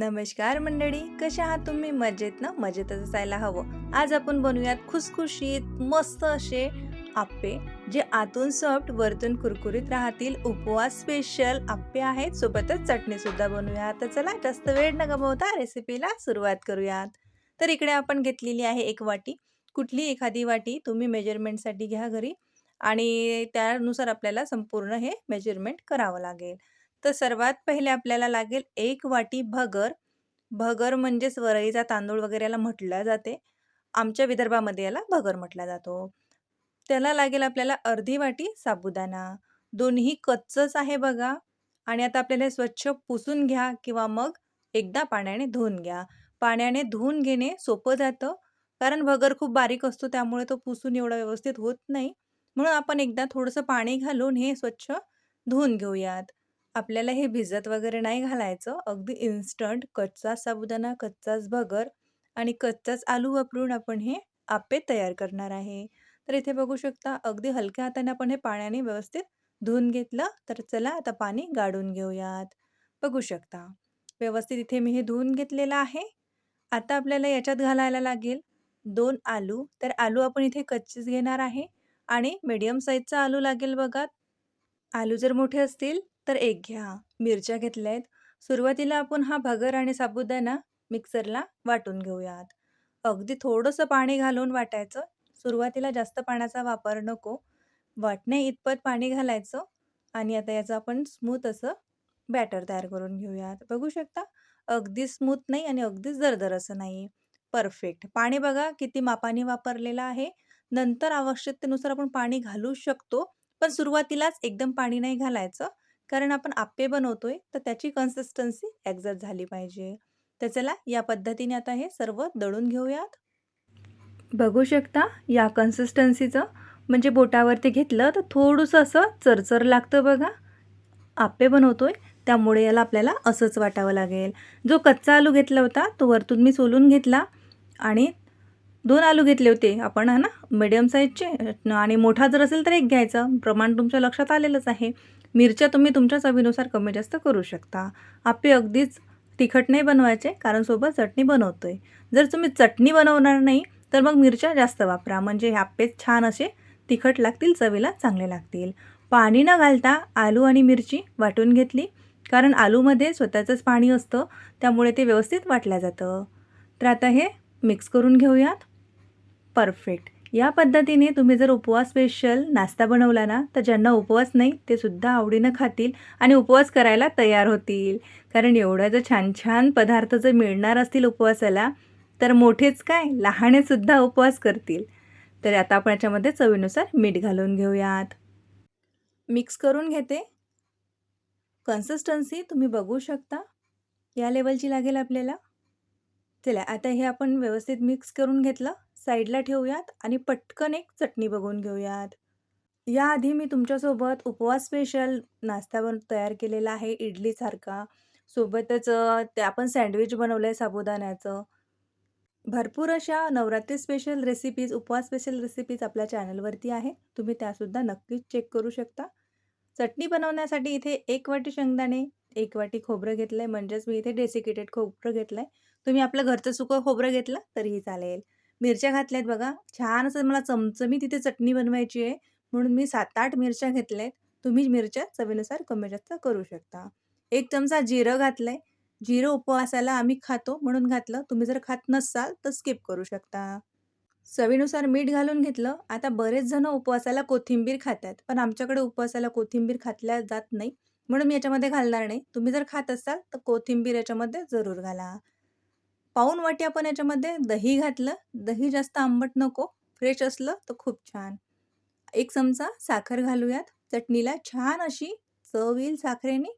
नमस्कार मंडळी कशा आहात तुम्ही? मजेत ना? मजेतच असायला हवं. आज आपण बनवूयात खुसखुशीत मस्त असे आप्पे जे आतून सॉफ्ट वरतून कुरकुरीत राहतील. उपवास स्पेशल आप्पे आहेत. सोबतच चटणी सुद्धा बनवूया तर चला जास्त वेळ न गमवता रेसिपीला सुरुवात करूयात. तर इकडे आपण घेतलेली आहे एक वाटी. कुठली? एखादी वाटी. तुम्ही मेजरमेंटसाठी घ्या घरी. आणि त्यानुसार आपल्याला संपूर्ण हे मेजरमेंट करावं लागेल. तर सर्वात पहिले आपल्याला लागेल एक वाटी भगर. भगर म्हणजेच वरईचा तांदूळ वगैरे याला म्हटलं जाते. आमच्या विदर्भामध्ये याला भगर म्हटला जातो. त्याला लागेल आपल्याला अर्धी वाटी साबुदाणा. दोन्ही कच्चच आहे बघा. आणि आता आपल्याला हे स्वच्छ पुसून घ्या किंवा मग एकदा पाण्याने धुवून घ्या. पाण्याने धुवून घेणे सोपं जातं. कारण भगर खूप बारीक असतो त्यामुळे तो पुसून एवढा व्यवस्थित होत नाही. म्हणून आपण एकदा थोडंसं पाणी घालून हे स्वच्छ धुवून घेऊयात. आपल्याला हे भिजत वगैरे नाही घालायचं. अगदी इन्स्टंट कच्चा साबुदाणा कच्चाच भगर आणि कच्चाच आलू वापरून आपण हे आप्पे तयार करणार आहे. तर इथे बघू शकता अगदी हलक्या हाताने आपण हे पाण्याने व्यवस्थित धुवून घेतलं तर चला आता पाणी गाडून घेऊयात. बघू शकता व्यवस्थित इथे मी हे धुवून घेतलेलं आहे. आता आपल्याला याच्यात घालायला लागेल दोन आलू. तर आलू आपण इथे कच्चेच घेणार आहे आणि मीडियम साईजचा आलू लागेल बघा. आलू जर मोठे असतील तर एक घ्या. मिरच्या घेतल्या आहेत सुरुवातीला आपण हा भगर आणि साबुदाणा मिक्सरला वाटून घेऊयात. अगदी थोडंसं पाणी घालून वाटायचं. सुरुवातीला जास्त पाण्याचा वापर नको. वाटणे इतपत पाणी घालायचं आणि आता याचं आपण स्मूथ असं बॅटर तयार करून घेऊयात. बघू शकता? अगदी स्मूथ नाही आणि अगदी जरदर असं नाही. परफेक्ट. पाणी बघा किती मापाने वापरलेलं आहे. नंतर आवश्यकतेनुसार आपण पाणी घालू शकतो. पण सुरुवातीलाच एकदम पाणी नाही घालायचं. कारण आपण आप्पे बनवतोय तर त्याची कन्सिस्टन्सी एक्झॅक्ट झाली पाहिजे. तर चला या पद्धतीने आता हे सर्व दळून घेऊयात. बघू शकता या कन्सिस्टन्सीचं म्हणजे बोटावरती घेतलं तर थोडंसं असं चरचर लागतं बघा. आप्पे बनवतोय त्यामुळे याला आपल्याला असंच वाटावं लागेल. जो कच्चा आलू घेतला होता तो वरतून मी सोलून घेतला आणि दोन आलू घेतले होते. आपण हा ना? मिडियम साईजचे आणि मोठा जर असेल तर एक घ्यायचं. प्रमाण तुमच्या लक्षात आलेलंच आहे. मिरच्या तुम्ही तुमच्या चवीनुसार कमी जास्त करू शकता. आप्पे अगदीच तिखट नाही बनवायचे कारण सोबत चटणी बनवतो आहे जर तुम्ही चटणी बनवणार नाही तर मग मिरच्या जास्त वापरा. म्हणजे हे आप्पे छान असे तिखट लागतील चवीला चांगले लागतील. पाणी न घालता आलू आणि मिरची वाटून घेतली. कारण आलूमध्ये स्वतःचंच पाणी असतं त्यामुळे ते व्यवस्थित वाटलं जातं. तर आता हे मिक्स करून घेऊयात. परफेक्ट. या पद्धतीने तुम्ही जर उपवास स्पेशल नाश्ता बनवला ना तर ज्यांना उपवास नाही ते सुद्धा आवडीनं खातील आणि उपवास करायला तयार होतील. कारण एवढं जर छान छान पदार्थ जर मिळणार असतील उपवासाला तर मोठेच काय लहानेसुद्धा उपवास करतील. तर आता आपण याच्यामध्ये चवीनुसार मीठ घालून घेऊयात. मिक्स करून घेते. कन्सिस्टन्सी तुम्ही बघू शकता. या लेवलची लागेल आपल्याला. चला आता हे आपण व्यवस्थित मिक्स करून घेतलं. साईडला ठेवूयात आणि पटकन एक चटणी बघून घेऊयात. याआधी मी तुमच्यासोबत उपवास स्पेशल नाश्ता बन तयार केलेला आहे इडलीसारखा. सोबतच ते आपण सँडविच बनवलं आहे साबुदाण्याचं. भरपूर अशा नवरात्री स्पेशल रेसिपीज उपवास स्पेशल रेसिपीज आपल्या चॅनलवरती आहे. तुम्ही त्यासुद्धा नक्कीच चेक करू शकता. चटणी बनवण्यासाठी इथे एक वाटी शेंगदाणे एक वाटी खोबरं घेतलं आहे म्हणजेच मी इथे डेसिकेटेड खोबरं घेतलं आहे तुम्ही आपलं घरचं सुकं खोबरं घेतलं तरीही चालेल. मिरच्या घातल्यात बघा. छान असं मला चमचमी तिथे चटणी बनवायची आहे. म्हणून मी सात आठ मिरच्या घेतल्या आहेत तुम्ही मिरच्या चवीनुसार कमी जास्त करू शकता. एक चमचा जिरं घातलं आहे जिरं उपवासाला आम्ही खातो. म्हणून घातलं. तुम्ही जर खात नसाल तर स्किप करू शकता. चवीनुसार मीठ घालून घेतलं. आता बरेच जण उपवासाला कोथिंबीर खातात. पण आमच्याकडे उपवासाला कोथिंबीर खातल्या जात नाही. म्हणून मी याच्यामध्ये घालणार नाही. तुम्ही जर खात असाल तर कोथिंबीर याच्यामध्ये जरूर घाला. पाऊन वाटी आपण याच्यामध्ये दही घातलं. दही जास्त आंबट नको. फ्रेश असलं तर खूप छान. एक चमचा साखर घालूयात. चटणीला छान अशी चव येईल साखरेने.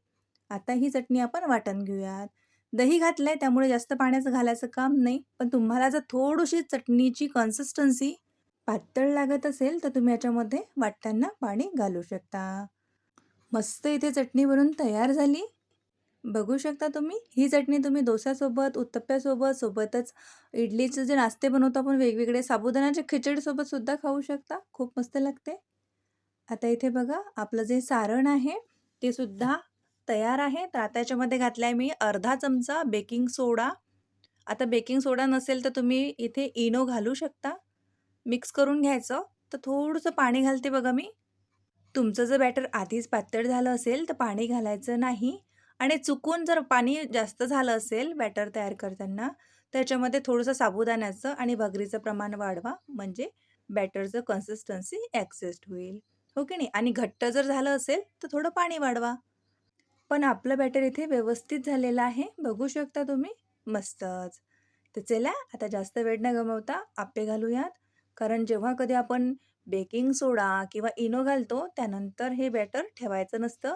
आता ही चटणी आपण वाटण घेऊयात. दही घातलं आहे त्यामुळे जास्त पाण्याचं घालायचं काम नाही. पण तुम्हाला जर थोडीशी चटणीची कन्सिस्टन्सी पातळ लागत असेल तर तुम्ही याच्यामध्ये वाटताना पाणी घालू शकता. मस्त इथे चटणी बनून तयार झाली. बघू शकता तुम्ही ही चटणी तुम्ही डोस्यासोबत उत्तप्प्यासोबत सोबतच इडलीचे जे नाश्ते बनवतो आपण वेगवेगळे साबुदाण्याच्या खिचडीसोबत सुद्धा खाऊ शकता खूप मस्त लागते आता इथे बघा आपलं जे सारण आहे ते सुद्धा तयार आहे. तर आता याच्यामध्ये घातलाय मी अर्धा चमचा बेकिंग सोडा. आता बेकिंग सोडा नसेल तर तुम्ही इथे इनो घालू शकता. मिक्स करून घ्यायचं. तर थोडंसं पाणी घालते बघा मी. तुमचं जर बॅटर आधीच पातळ झालं असेल तर पाणी घालायचं नाही आणि चुकून जर पाणी जास्त झालं असेल बॅटर तयार करताना, त्याच्यामध्ये थोडंसं साबुदाण्याचं आणि भगरीचं प्रमाण वाढवा. म्हणजे बॅटरचं कन्सिस्टन्सी ॲक्सेस्ट होईल. हो की नाही? आणि घट्ट जर झालं असेल तर थोडं पाणी वाढवा. पण आपलं बॅटर इथे व्यवस्थित झालेलं आहे. बघू शकता तुम्ही. मस्तच. तर चला आता जास्त वेळ न गमावता आप्पे घालूयात. कारण जेव्हा कधी आपण बेकिंग सोडा किंवा इनो घालतो त्यानंतर हे बॅटर ठेवायचं नसतं.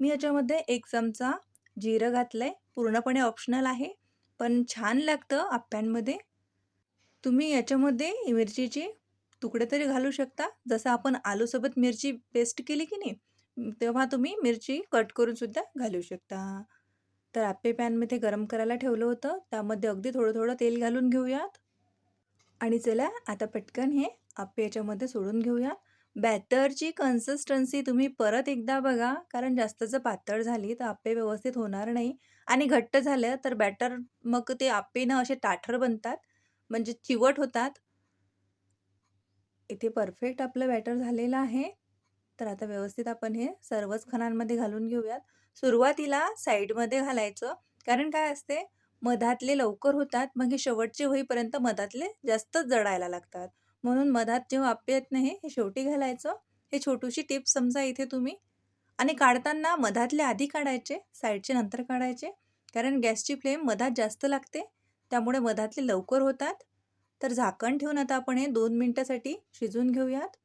मी याच्यामध्ये एक चमचा जिरं घातलं आहे पूर्णपणे ऑप्शनल आहे. पण छान लागतं आप्प्यांमध्ये. तुम्ही याच्यामध्ये मिरचीचे तुकडे तरी घालू शकता. जसं आपण आलूसोबत मिरची पेस्ट केली की नाही, तेव्हा तुम्ही मिरची कट करूनसुद्धा घालू शकता. तर आप्पे पॅनमध्ये गरम करायला ठेवलं होतं. त्यामध्ये अगदी थोडं-थोडं तेल घालून घेऊयात. आणि चला आता पटकन हे आप्पे याच्यामध्ये सोडून घेऊयात. बॅटरची कन्सिस्टन्सी तुम्ही परत एकदा बघा. कारण जास्त जर पातळ झाली तर आप्पे व्यवस्थित होणार नाही आणि घट्ट झालं तर बॅटर मग ते आप्पे ना असे ताठर बनतात. म्हणजे चिवट होतात. इथे परफेक्ट आपलं बॅटर झालेलं आहे. तर आता व्यवस्थित आपण हे सर्वच खणांमध्ये घालून घेऊयात. सुरुवातीला साईडमध्ये घालायचं. कारण काय असते मधातले लवकर होतात. मग हे शेवटचे होईपर्यंत मधातले जास्त जडायला लागतात. म्हणून मधात जेव्हा आप्पे येत नाही हे शेवटी घालायचं. हे छोटीशी टिप समजा इथे तुम्ही. आणि काढताना मधातले आधी काढायचे, साईडचे नंतर काढायचे. कारण गॅसची फ्लेम मधात जास्त लागते. त्यामुळे मधातले लवकर होतात. तर झाकण ठेवून आता आपण हे दोन मिनटासाठी शिजवून घेऊयात.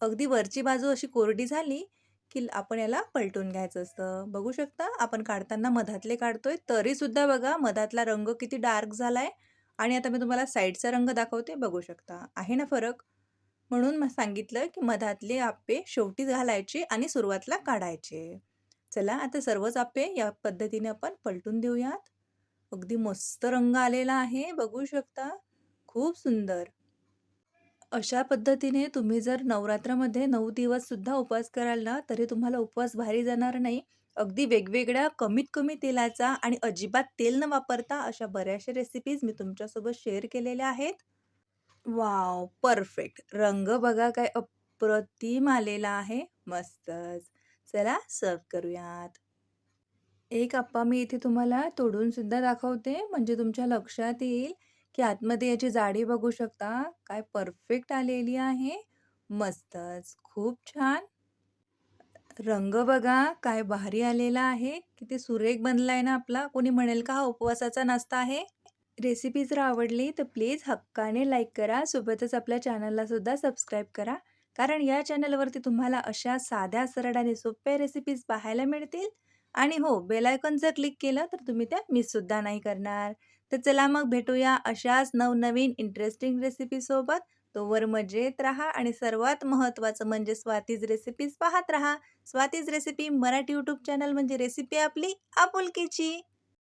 अगदी वरची बाजू अशी कोरडी झाली की आपण याला पलटून घ्यायचं असतं. बघू शकता आपण काढताना मधातले काढतोय तरीसुद्धा बघा मधातला रंग किती डार्क झाला आहे आणि आता मी तुम्हाला साईडचा रंग दाखवते. बघू शकता. आहे ना फरक? म्हणून मग सांगितलं की मधातले आप्पे शेवटी घालायचे आणि सुरुवातला काढायचे. चला आता सर्वच आप्पे या पद्धतीने आपण पलटून देऊयात. अगदी मस्त रंग आलेला आहे. बघू शकता. खूप सुंदर. अशा पद्धतीने तुम्ही जर नवरात्रामध्ये नऊ दिवस सुद्धा उपवास कराल ना, तरी तुम्हाला उपवास भारी जाणार नाही. अगदी वेगवेगळ्या कमीत कमी तेलाचा आणि अजिबात तेल न वापरता अशा बऱ्याचशा रेसिपीज मी तुमच्यासोबत शेअर केलेल्या आहेत. Wow perfect. रंग बघा काय अप्रतिम आलेला आहे. मस्तच. चला सर्व करूयात. एक आप्पा मी इथे तुम्हाला तोडून सुद्धा दाखवते. म्हणजे तुमच्या लक्षात येईल की आतमध्ये याची जाडी बघू शकता. काय परफेक्ट आलेली आहे. मस्तच. खूप छान. रंग बघा काय भारी आलेला आहे. किती सुरेख बनला आहे ना आपला. कोणी म्हणेल का हा उपवासाचा नाश्ता आहे? रेसिपी जर आवडली तर प्लीज हक्काने लाईक करा. सोबतच आपल्या चॅनलला सुद्धा सबस्क्राईब करा. कारण या चॅनलवरती तुम्हाला अशा साध्या, सरळ आणि सोप्या रेसिपीज पाहायला मिळतील. आणि हो बेलायकॉन जर क्लिक केलं तर तुम्ही त्या मिससुद्धा नाही करणार. तर चला मग भेटूया अशाच नवनवीन इंटरेस्टिंग रेसिपीसोबत. तोवर मजेत राहा आणि सर्वात महत्त्वाचं म्हणजे स्वातीज रेसिपीज पाहत राहा. Swati's recipe Marathi YouTube channel म्हणजे रेसिपी आपली आपुलकीची.